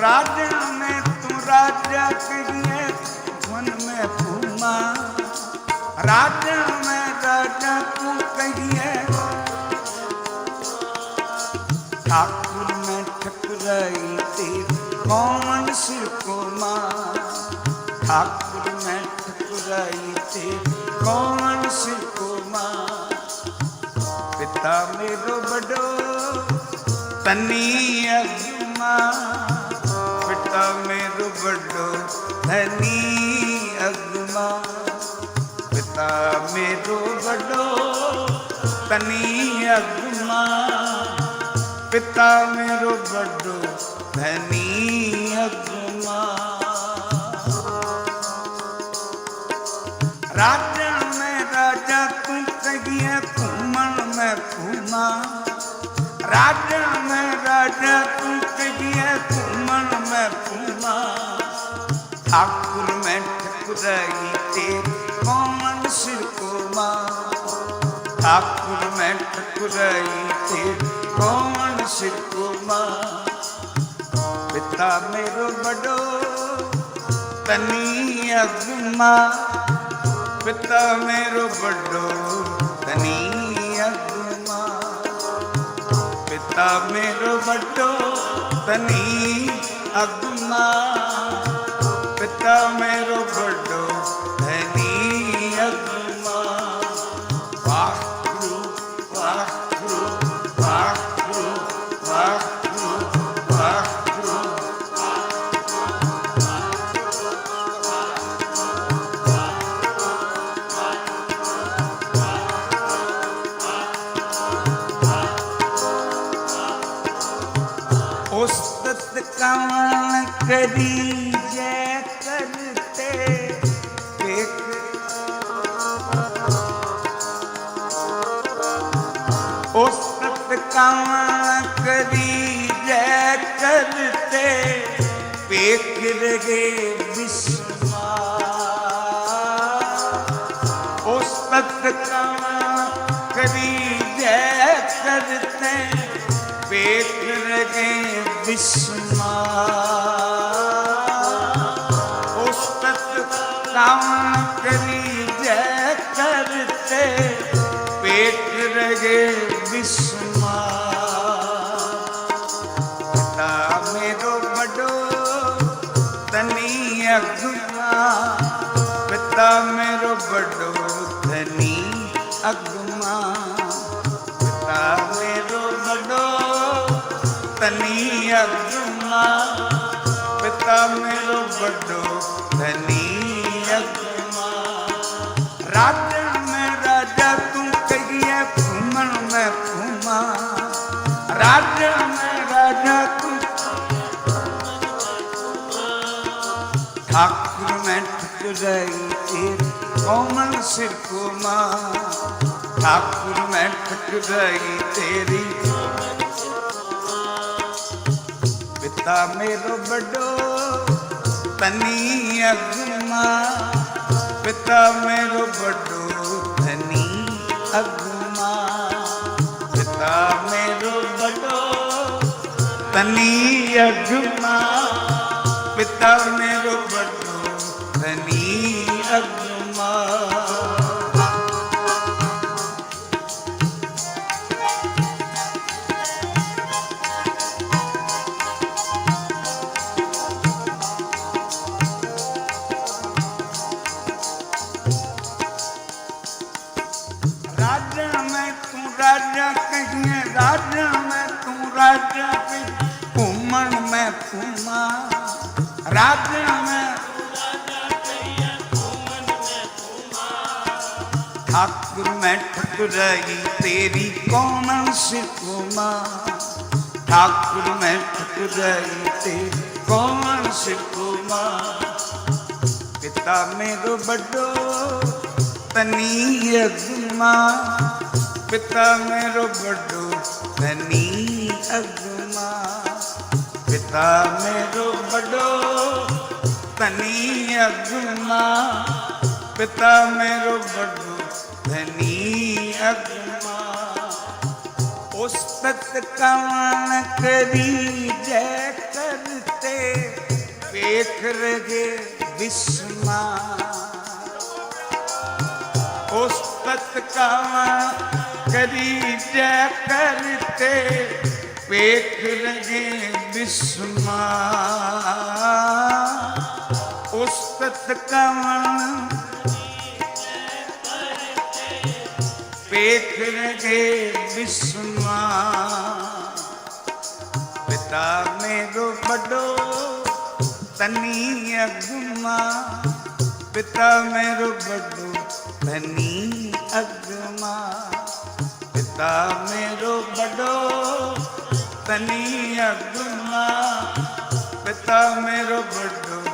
राजा में तू राजा कहिए मन में घूमा राजा में राजा तू कहिए। ठाकुर में ठकुराई तेरी, कौन सिर को ठाकुर ਤਾ ਮੇਰੋ ਬਡੋ ਤਨੀ ਅਗਮਾ ਪਿਤਾ ਮੇਰੋ ਬਡੋ ਤਨੀ ਅਗਮਾ ਪਿਤਾ ਮੇਰੋ ਬਡੋ ਤਨੀ ਅਗਮਾ ਪਿਤਾ ਮੇਰੋ ਬਡੋ ਤਨੀ ਅਗਮਾ ਰਾਤ राजा में राजा तू कहिए घूमन में घूमा ठाकुर में ठकुराई तेरी कौन सिर को ठाकुर में ठकुराई तेरी कौन सिर को पिता मेरो बड़ो तनी अगमा। पिता मेरो बड़ो तनी તા મેરો બટો તની અગમા પિતા મેરો બડો ਰਗੇ ਬਿਸਮਾ ਉਸ ਤਖਤ ਕਰੀ ਜੈ ਕਰਤੇ ਬੇਤ ਰਗੇ ਬਿਸਮਾ ਉਸ ਤਖਤ ਨਾਮ ਕਰੀ ਜੈ ਕਰਤੇ ਬੇਤ ਰਗੇ ਬਿਸਮਾ ਧਨੀ ਅਗਮਾ ਪਿਤਾ ਮੇਰੋ ਵੱਡੋ ਧਨੀ ਅਗਮਾ ਰਾਜਣ ਮੈਂ ਰਾਜਾ, ਤੂੰ ਕਹੀਏ ਘੁੰਮਣ ਮੈਂ ਘੁੰਮਾ। ਰਾਜਣ ਮੈਂ ਰਾਜਾ, ਤੂੰ ਠਾਕੁਰ ਮੈਂ ਠੁਕਰਾਈ ਤੇ ਕੋਮਲ ਸਿਰ ਕੁਮਾ ਠਾਕੁਰ ਮੈਂ ਠੁਕਰਾਈ ਤੇਰੀ ਤਾ ਮੇਰੋ ਬਡੋ ਤਨੀ ਅਗਮਾ। ਪਿਤਾ ਮੇਰੋ ਬਡੋ ਤਨੀ ਅਗਮਾ। ਪਿਤਾ ਮੇਰੋ ਬਡੋ ਤਨੀ ਅਗਮਾ। ਪਿਤਾ ਮੇਰੋ राजा में ठाकुर में ठकुराई तेरी कौन सी घूमा ठाकुर में ठकुराई तेरी कौन सी घूमा पिता मेरो बड़ो तनी अगमा पिता मेरो बड़ो धनी अगमा मेरो बडो धनी अॻमा पिता मेरो बडो धनी अॻमा उस कवण करी जय करते देख रहे विस्मा उस कवण करी जय करते ਪੇਖ ਰਹੇ ਬਿਸਮਾ ਉਸਤਤ ਕਵਨ ਪੇਖ ਰਹੇ ਬਿਸਮਾ ਪਿਤਾ ਮੇਰੋ ਵੱਡੋ ਤਨੀ ਅਗਮਾ ਪਿਤਾ ਮੇਰੋ ਵੱਡੋ ਤਨੀ ਅਗਮਾ ਪਿਤਾ ਮੇਰੋ ਵੱਡੋ तनी अगमा पिता मेरो बड़ो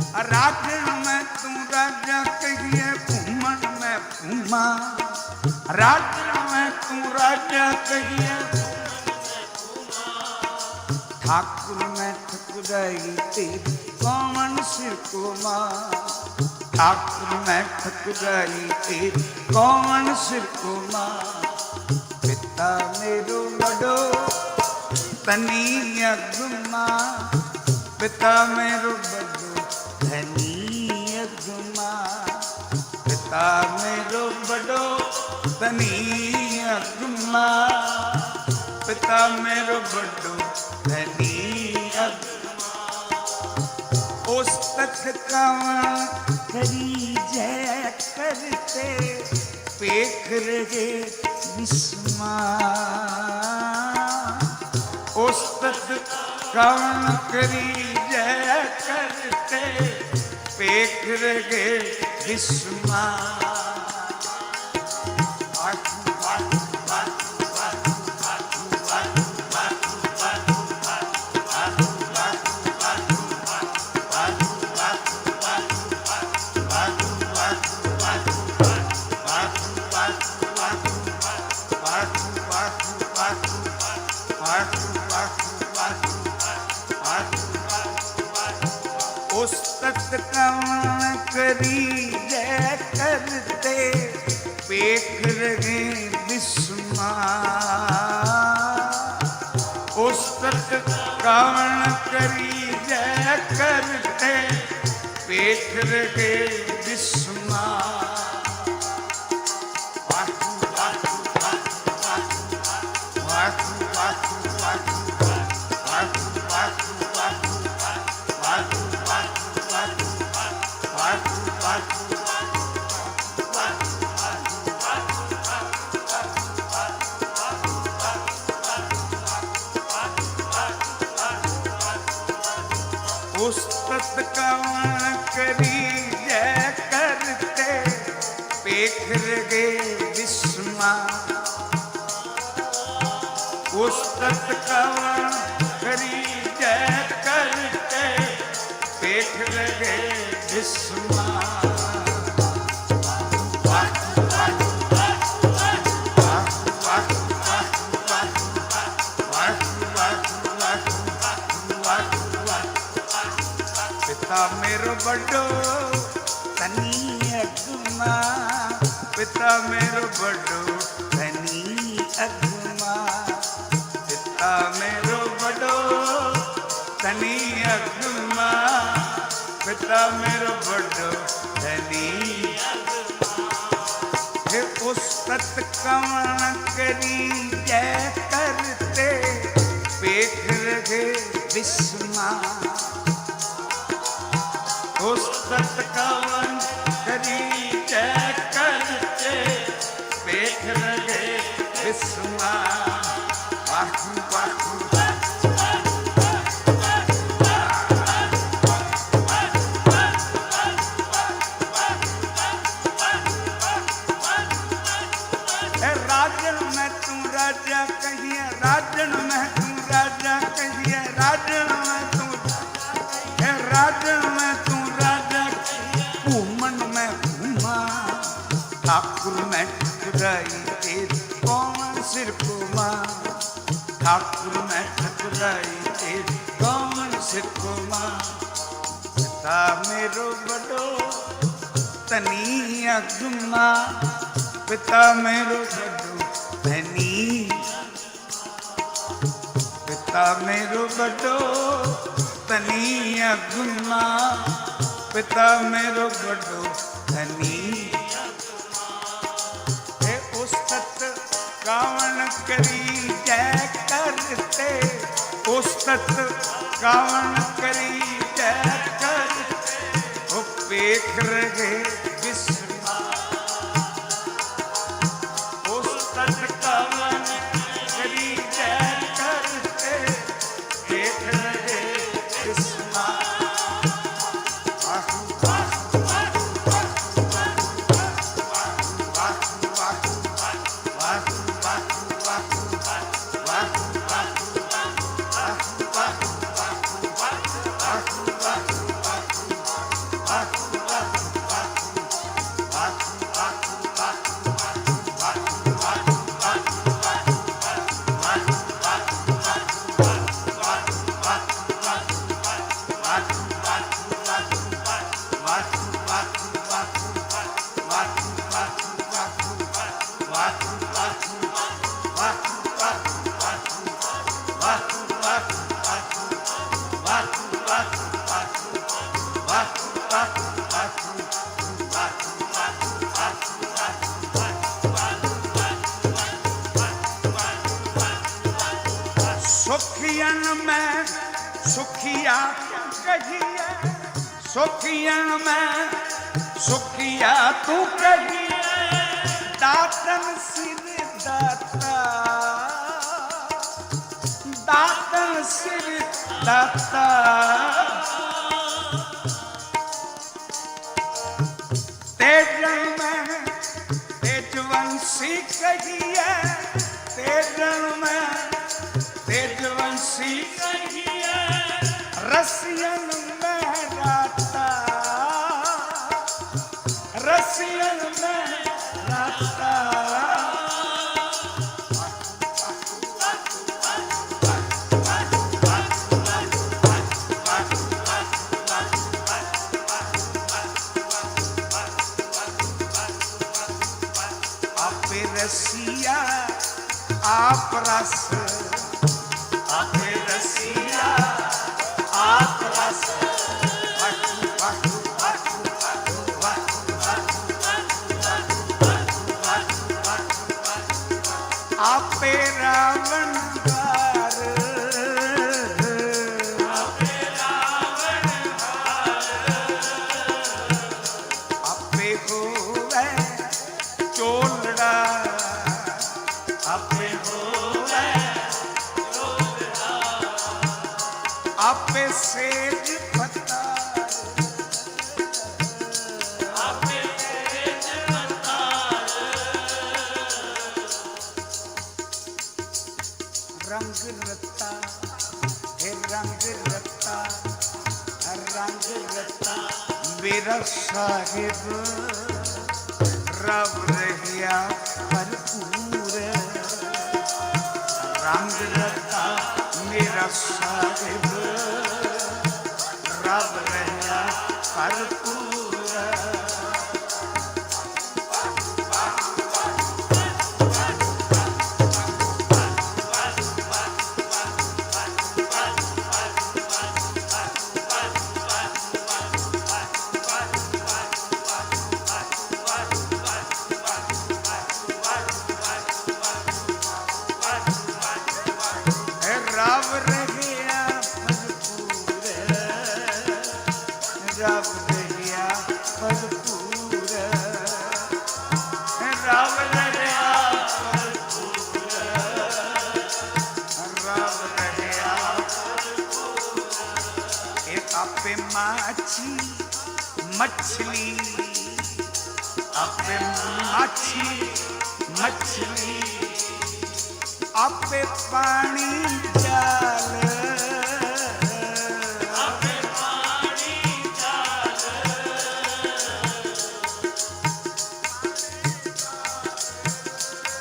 राज में तू राजा कहिए, घूमन में घूमा। राज में तू राजा कहिए, ठाकुर में ठकुराई तेरी, कौन सिर को माँ। ठाकुर में ठकुराई तेरी, कौन सिर को माँ। पिता मेरो बड़ो, तनी अगमा पिता मेरो मेरो बड़ो धनी पिता मेरो बड़ो धनी उस तक करी जय करते पेख रहे विस्मा उस तक करी जय करते। पेट रगे विस्मा ਸਤ ਕਾਵਣ ਕਰੀ ਜੈ ਕਰਤੇ ਪੇਠ ਰਗੇ ਬਿਸਮਾ पुस्तक कवन करी जय करते पेख रगे विस्मा पुस्तक कवन बड़ो अगमा। पिता मेरो बड़ो तनी अगमा। पिता मेरो बड़ो तनी अगमा। पिता मेरो बड़ो तनी उस तत् कवन करी जय करते पेख रहे विस्मा। सत्कवन करी चैक ਸਿਰ ਕੁਮਾ ਠਾਕੁਰ ਮੈਂ ਠਕਰਾਈ ਤੇ ਕੌਣ ਸਿਰ ਕੁਮਾ ਪਿਤਾ ਮੇਰੋ ਬਡੋ ਤਨੀ ਅਗਮਾ ਪਿਤਾ ਮੇਰੋ ਬਡੋ ਤਨੀ ਪਿਤਾ ਮੇਰੋ ਬਡੋ ਤਨੀ ਅਗਮਾ ਪਿਤਾ ਮੇਰੋ ਬਡੋ ਤਨੀ करी जय करते। उस्तत गावन करी जय करते। उपेख पेख रहे सुखियन में सुखिया कहिए सुखियन में सुखिया तू कहिए दातन सिर दाता दातन सिर दाता तेजन में तेजवंशी कहिए तेजन में रसियन में राता रसियन में राता आप रसिया आप रस आपे सेज पता रंग रत्ता, हे रंग रत्ता रंग रत्ता, मेरा साहिब, रब रहिया भरपूर। रंग रत्ता ਮੇਰਾ ਸਾਹਿਬ ਰੱਬ ਰਹਿਣਾ ਭਰਪੂਰ। माछी मछली आपे माछी मछली आपे पानी जाल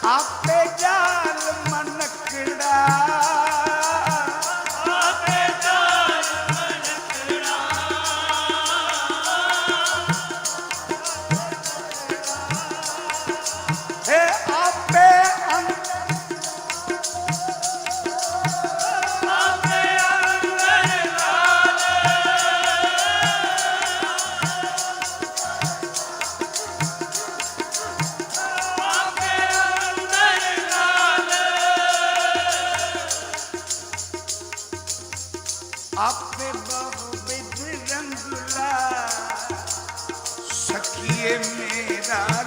ਆਪੇ ਜਾਲ ਮਨਕੜਾ ਆਪੇ ਬਹੁ ਬਿਦ ਰੰਗਲਾ ਸਖੀਏ ਮੇਰਾ